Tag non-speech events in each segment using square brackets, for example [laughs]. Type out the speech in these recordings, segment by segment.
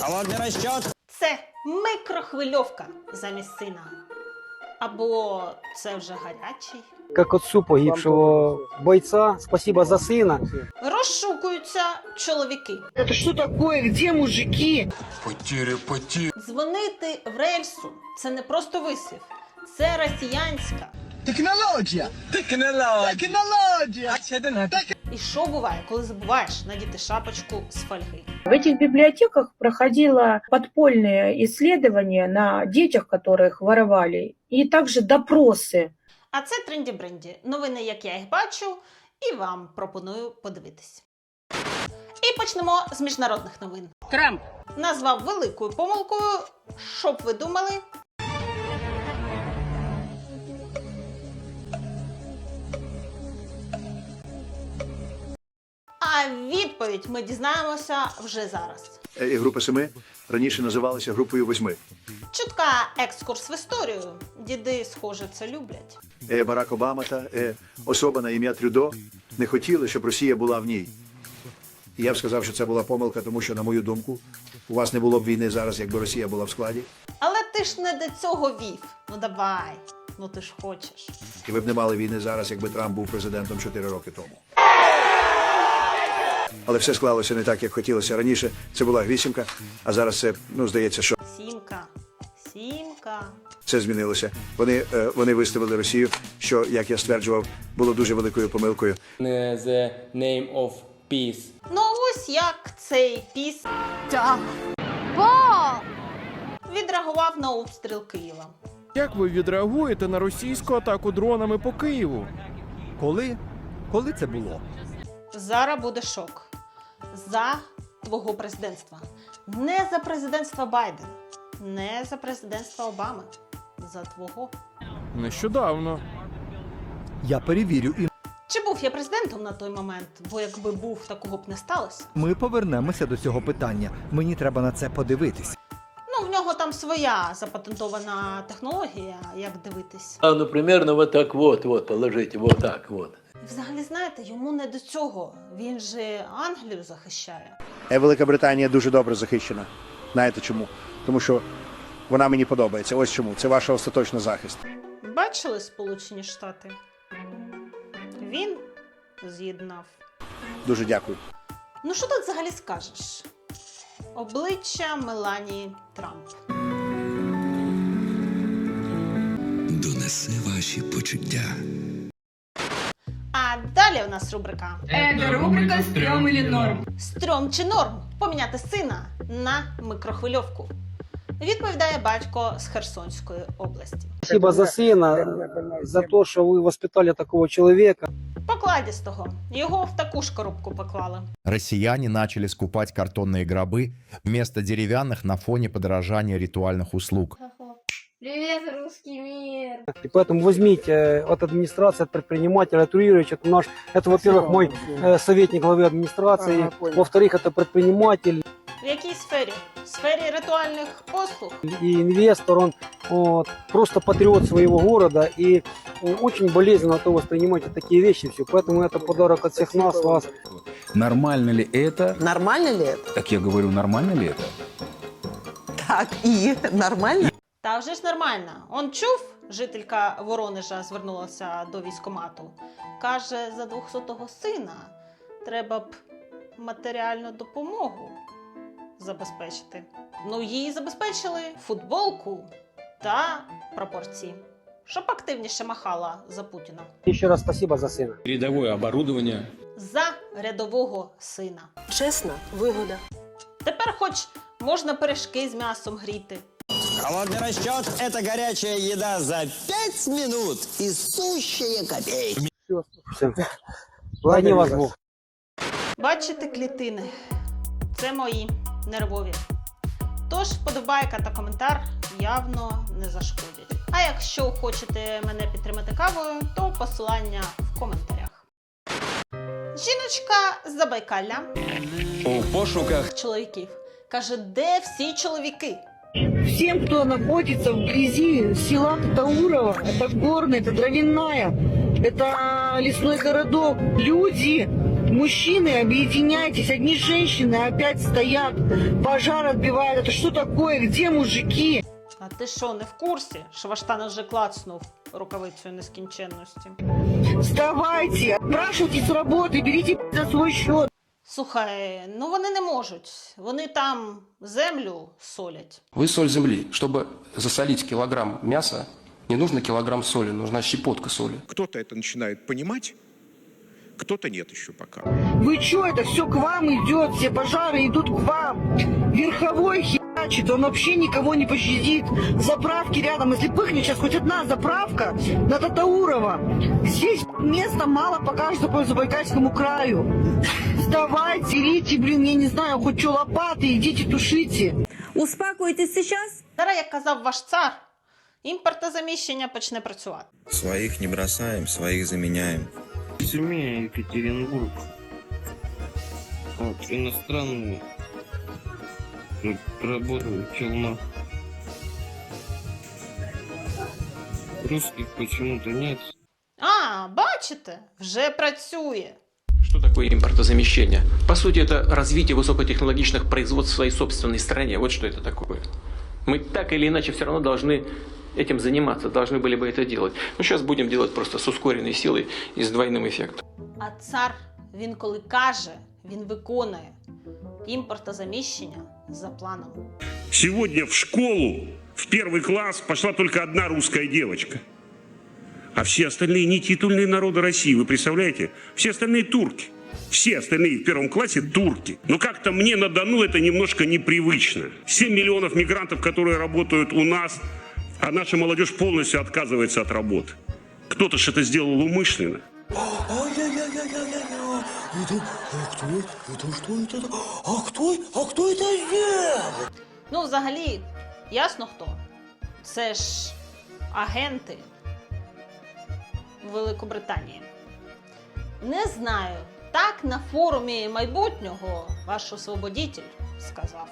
Холодный расчет. Це микрохвильовка замість сина. Або це вже гарячий. Как отцу погибшего бойца, спасибо за сына. Розшукуються чоловіки. Это что такое? Где мужики? Потеря потерь. Дзвонити в рельсу це не просто вислів, це росіянська. Технология. Технология. Технология. І що буває, коли забуваєш надіти шапочку з фольги? В этих библиотеках проходило подпольные исследования на детях, которых воровали, и также допросы. А це тренді бренді. Новини, як я їх бачу, і вам пропоную подивитись. І почнемо з міжнародних новин. Трамп Назвав великою помилкою, щоб ви думали. А відповідь ми дізнаємося вже зараз. Е, Група семи раніше називалася групою восьми. Чутка екскурс в історію. Діди, схоже, це люблять. Е, Барак Обама та е, особа на ім'я Трюдо не хотіли, щоб Росія була в ній. І я б сказав, що це була помилка, тому що, на мою думку, у вас не було б війни зараз, якби Росія була в складі, Але ти ж не до цього вів. Ну давай, ну ти ж хочеш. і ви б не мали війни зараз, якби Трамп був президентом 4 роки тому. Але все склалося не так, як хотілося раніше. Це була вісімка, а зараз це, ну, здається, що Сімка, сімка. це змінилося. Вони, е, вони виставили Росію, що, як я стверджував, було дуже великою помилкою. the name of peace. Ну ось як цей піс відреагував на обстріл Києва. Як ви відреагуєте на російську атаку дронами по Києву? Коли? Коли це було? Зараз буде шок. За твого президентства. Не за президентства Байдена, не за президентства Обами. За твого. Нещодавно. Я перевірю, і Чи був я президентом на той момент? Бо якби був, такого б не сталося. ми повернемося до цього питання. Мені треба на це подивитись. Ну, в нього там своя запатентована технологія, як дивитись. А, ну, примерно вот так вот, вот, положите, вот так вот. Взагалі, знаєте, йому не до цього. Він же Англію захищає. Е, Велика Британія дуже добре захищена. Знаєте чому? Тому що вона мені подобається. Ось чому. Це ваш остаточний захист. Бачили Сполучені Штати? Він з'єднав. Дуже дякую. Ну що тут взагалі скажеш? Обличчя Меланії Трамп. Донесе ваші почуття. А далі у нас рубрика Это рубрика «Стрём или норм». Стрьом чи норм поміняти сина на микрохвильовку. Відповідає батько з Херсонської області. Спасибо за сына, за то, что вы воспитали такого человека. Покладістого. Його в таку ж коробку поклали. Россияне начали скупать картонные гробы вместо деревянных на фоне подорожания ритуальных услуг. Привет, русский мир! И поэтому возьмите э, от администрации, от предпринимателя, от Юрьевича, это наш, это, во-первых, мой э, советник главы администрации, во-вторых, это предприниматель В якій сфері? В сфері ритуальних послуг. и инвестор, он вот, просто патриот своего города и э, очень болезненно то воспринимаете такие вещи все. Поэтому это подарок от всех нас, вас. Нормально ли это? Нормально ли это? Так я говорю, нормально ли это? Так, и нормально? Та вже ж нормально. Он чув, жителька Воронежа звернулася до військомату. Каже, за 200-го сина треба б матеріальну допомогу забезпечити. Ну, їй забезпечили футболку та прапорці, щоб активніше махала за Путіна. Еще раз спасибо за сына. Передовое оборудование. За рядового сина. Честно, выгода. Тепер хоч можна пиріжки з м'ясом гріти. Холодный расчет – это горячая еда за 5 минут и сущие копейки. Храни вас Бог. Бачите клітини? Це мої нервові. Тож подобайка та коментар явно не зашкодять. А якщо хочете мене підтримати кавою, то посилання в коментарях. Жіночка з Забайкалля У пошуках чоловіків каже, де всі чоловіки? Всем, кто находится в грязи села Таурова, это горная, это дровяная, это лесной городок, люди, Мужчины, объединяйтесь. Одни женщины опять стоят. Пожар отбивают. Это что такое? Где мужики? А ти що, не в курсі? що Ваштан вже клацнув рукавицею нескінченності. Вставайте. Отпрашивайтесь с работы. Берите за свой счет. Слухай, ну вони не можуть. Вони там землю солять. Вы соль земли. Чтобы засолить килограмм мяса, не нужно килограмм соли, нужна щепотка соли. Кто-то это начинает понимать, кто-то нет еще пока. Вы что, это все к вам идет? Все пожары идут к вам. Верховой херачит. Он вообще никого не пощадит. Заправки рядом. Если пыхнет сейчас хоть одна заправка на Татаурова. Здесь места мало покажется по Забайкальскому краю. Вставайте, рите, блин, я не знаю, хоть что, лопаты, идите тушите. Успокойтесь сейчас. Зараз, як казав ваш цар, імпортозаміщення почне працювати. Своих не бросаем, своих заменяем. Тюмень, Екатеринбург. Вот, иностранные. Тут работают в челнах. Русских почему-то нет. А, бачите, вже працює. Что такое импортозамещение? По сути, это развитие высокотехнологичных производств в своей собственной стране. Вот что это такое. Мы так или иначе все равно должны этим заниматься, должны были бы это делать. Ну, сейчас будем делать просто с ускоренной силой и с двойным эффектом. А цар, він коли каже, він виконує імпортозаміщення за планом. Сегодня в школу, в первый класс пошла только одна русская девочка. А все остальные не титульные народы России, вы представляете? Все остальные турки. Все остальные в первом классе турки. Но как-то мне на Дону это немножко непривычно. 7 миллионов мигрантов, которые работают у нас, а наша молодежь полностью отказывается от работы. Кто-то же Это сделал. Ну, взагалі, ясно хто. Це ж агенти Великобританії. Не знаю. Так на форумі майбутнього ваш освободитель сказав.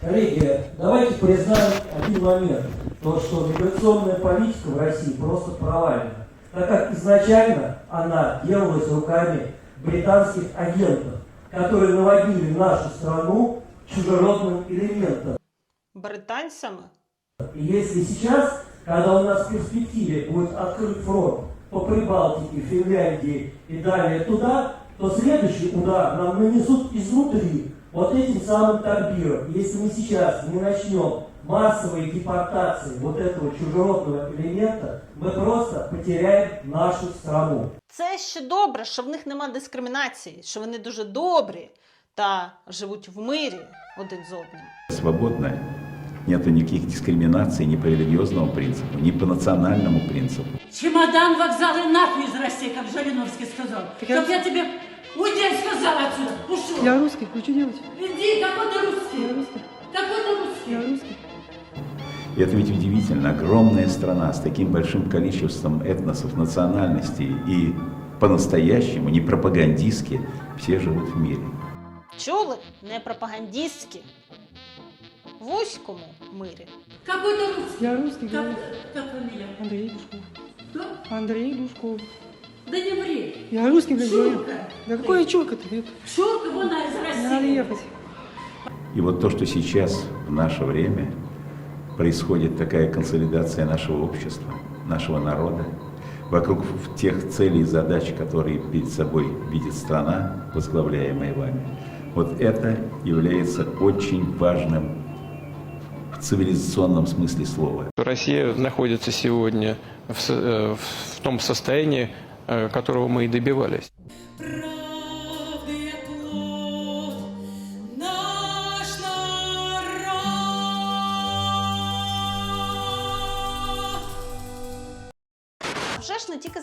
Коллеги, давайте признаем один момент. То, что миграционная политика в России просто провальна. Так как изначально она делалась руками британских агентов, которые наводили нашу страну чужеродным элементом. Британцями И если сейчас, когда у нас в перспективе будет открыт фронт по Прибалтике, Финляндии и далее туда, то следующий удар нам нанесут изнутри, вот этим самым Тарбиром. Если мы сейчас не начнем массовые депортации вот этого чужеродного элемента, мы просто потеряем нашу страну. це ще добре, що в них нема дискримінації, що вони дуже добрі та живуть в мирі один з одним. Свободная. Нету никаких дискриминаций ни по религиозному принципу, ни по национальному принципу. Чемодан, вокзалы нахуй из России, как Жириновский сказал. Чтоб я тебе уйди, сказал отсюда. Ушел. Я русский, хочу делать. Иди, какой ты русский? Какой ты русский? И это ведь удивительно. Огромная страна с таким большим количеством этносов, национальностей и по-настоящему, не пропагандистски, все живут в мире. Чули? Не пропагандистські. В вузькому мирі. Какой ты русский? Я русский, Как, как фамилия? Андрей Душков. Кто? Андрей Душков. Да не ври. Я русский, блядь, Шурка. Да какой чурка-то? Шурка, вон она из России. ехать. И вот то, что сейчас, в наше время, происходит такая консолидация нашего общества, нашего народа, вокруг тех целей и задач, которые перед собой видит страна, возглавляемая вами. Вот это является очень важным в цивилизационном смысле слова. Россия находится сегодня в, э, в том состоянии, э, которого мы и добивались.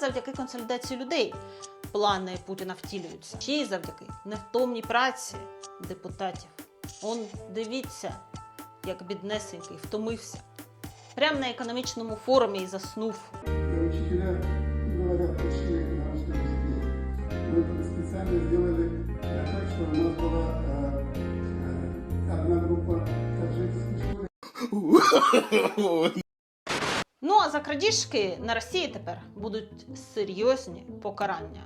завдяки консолідації людей плани Путіна втілюються, ще й завдяки невтомній праці депутатів. Он дивіться, як біднесенький втомився. Прямо на економічному форумі і заснув. Учителя говорят почти на русском языке. Мы специально сделали так, что у нас была одна группа таджикских школ, Ну [laughs] а за крадіжки на Росії тепер будуть серйозні покарання.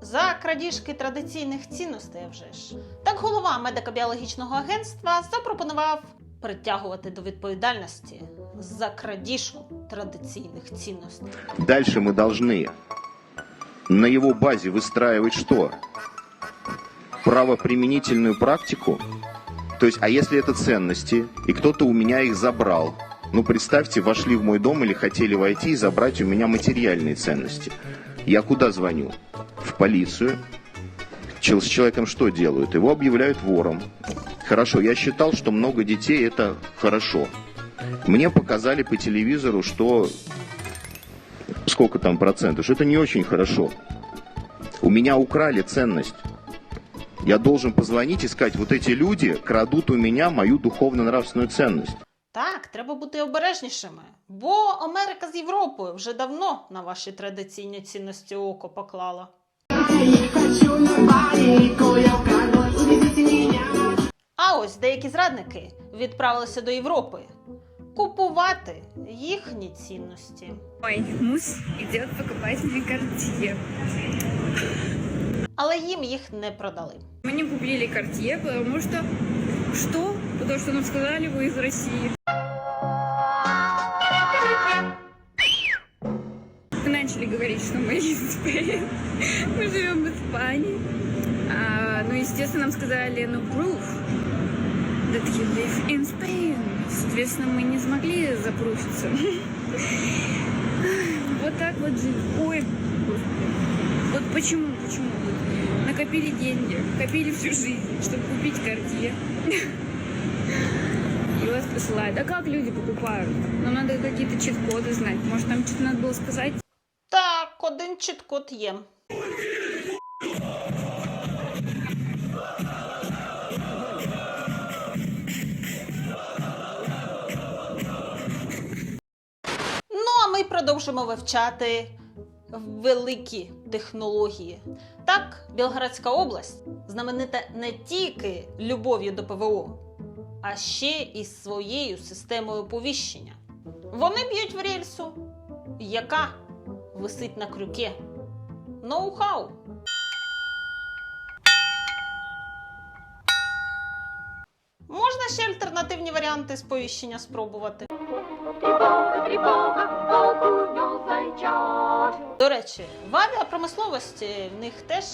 За крадіжки традиційних цінностей а вже ж. Так голова медико-біологічного агентства запропонував притягувати до відповідальності за крадіжку традиційних цінностей. Дальше мы должны на его базе выстраивать что? Правоприменительную практику? То есть, а если это ценности, и кто-то у меня их забрал? Ну, представьте, вошли в мой дом или хотели войти и забрать у меня материальные ценности. Я куда звоню? В полицию. С человеком что делают? Его объявляют вором. Хорошо, я считал, что много детей это хорошо. Мне показали по телевизору, что сколько там процентов, что это не очень хорошо. У меня украли ценность. Я должен позвонить и сказать, вот эти люди крадут у меня мою духовно-нравственную ценность. Так, треба бути обережнішими, бо Америка з Європою вже давно на ваші традиційні цінності око поклала. А ось деякі зрадники відправилися до Європи купувати їхні цінності. Ой, муж идет покупать мне картье. Але їм їх не продали. Мы не купили картье, потому что... Что? Потому что нам сказали, вы из России. Что мы из Испании. Мы живем в Испании. А, ну, естественно, нам сказали, ну, proof that you live in Spain. Соответственно, мы не смогли запруфиться. [laughs] Вот так вот жить. Ой. Вот почему, почему? Накопили деньги, копили всю жизнь, чтобы купить картье. [laughs] И вас посылают. А как люди покупают? Нам надо какие-то чит-коды знать. Может, там что-то надо было сказать? Чіткот є. Ну, а ми продовжимо вивчати великі технології. Так, Білградська область знаменита не тільки любов'ю до ПВО, а ще і своєю системою оповіщення. Вони б'ють в рельсу, яка висить на крюке. Ноу-хау. Можна ще альтернативні варіанти сповіщення спробувати. До речі, в авіапромисловості в них теж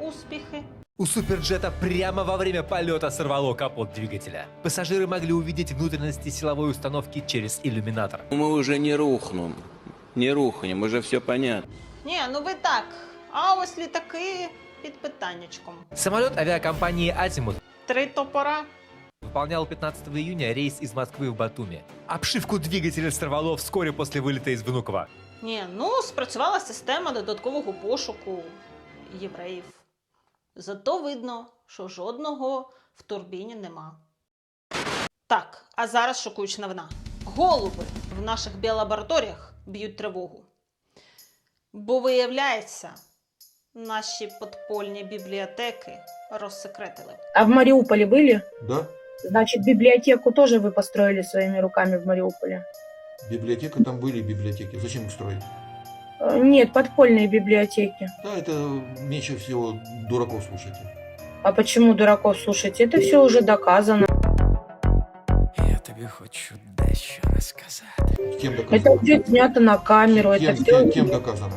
успіхи. У суперджета прямо во время полета сорвало капот двигателя. Пассажиры могли увидеть внутренности силовой установки через иллюминатор. Мы уже не рухнем. Не рухнем, уже все понятно. Ні, ну ви так. А ось літаки під питаннячком. Самолет авиакомпании «Азимут» Три топора. выполнял 15 июня рейс из Москвы в Батуми. Обшивку двигателя сорвало вскоре после вылета из Внуково. Ні, ну спрацювала система додаткового пошуку євреїв. Зато видно, що жодного в турбіні нема. Так, а зараз шокуюча новина. Голуби в наших біолабораторіях б'ють тривогу. Бо виявляється, наші подпольні бібліотеки розсекретили. А в Мариуполе были? Да, Значит, библиотеку тоже вы построили своими руками в Мариуполе? библиотека, там были библиотеки. Зачем их строить? Э, Нет, подпольные библиотеки. Да, это меньше всего дураков слушайте. А почему дураков слушайте? Это все уже доказано. Я тебе хочу дещо розказати. Кем Это все снято на камеру. Это все... доказано?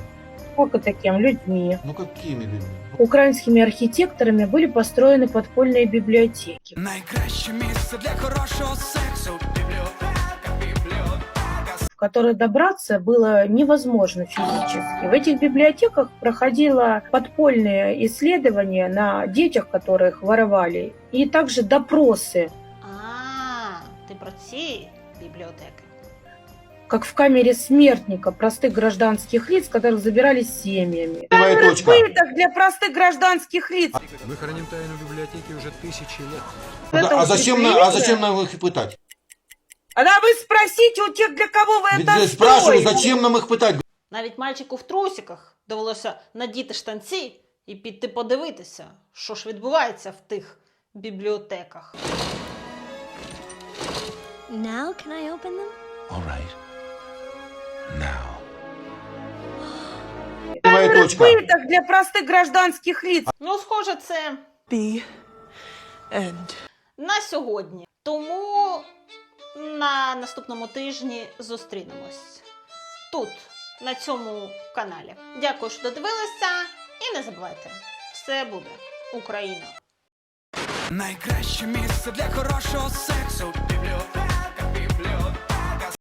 Как это кем? Людьми. Ну какими людьми? Украинскими архитекторами были построены подпольные библиотеки. Найкраще місце для хорошого сексу. Бібліотека, бібліотека. в которые добраться было невозможно физически. В этих библиотеках проходило подпольные исследования на детях, которых воровали, и также допросы, А, ти про ці бібліотеки. как в камере смертника простых гражданских лиц, которых забирали с семьями. Твоя точка. Пыток для простых гражданских лиц. Мы храним тайну библиотеки уже тысячи лет. Это очень серьезно. нам их пытать? А да вы спросите у тех, для кого вы это строите. нам их пытать? Навіть мальчику в трусиках довелося надіти штанці і піти подивитися, що ж відбувається в тих бібліотеках. Now can I open them? All right. Дочка. пыток для простых гражданских лиц. Ну, схоже, це на сьогодні. Тому на наступному тижні зустрінемось тут, на цьому каналі. Дякую, що додивилися, і не забувайте, все буде Україна! Найкраще місце для хорошого сексу. Бібліотека.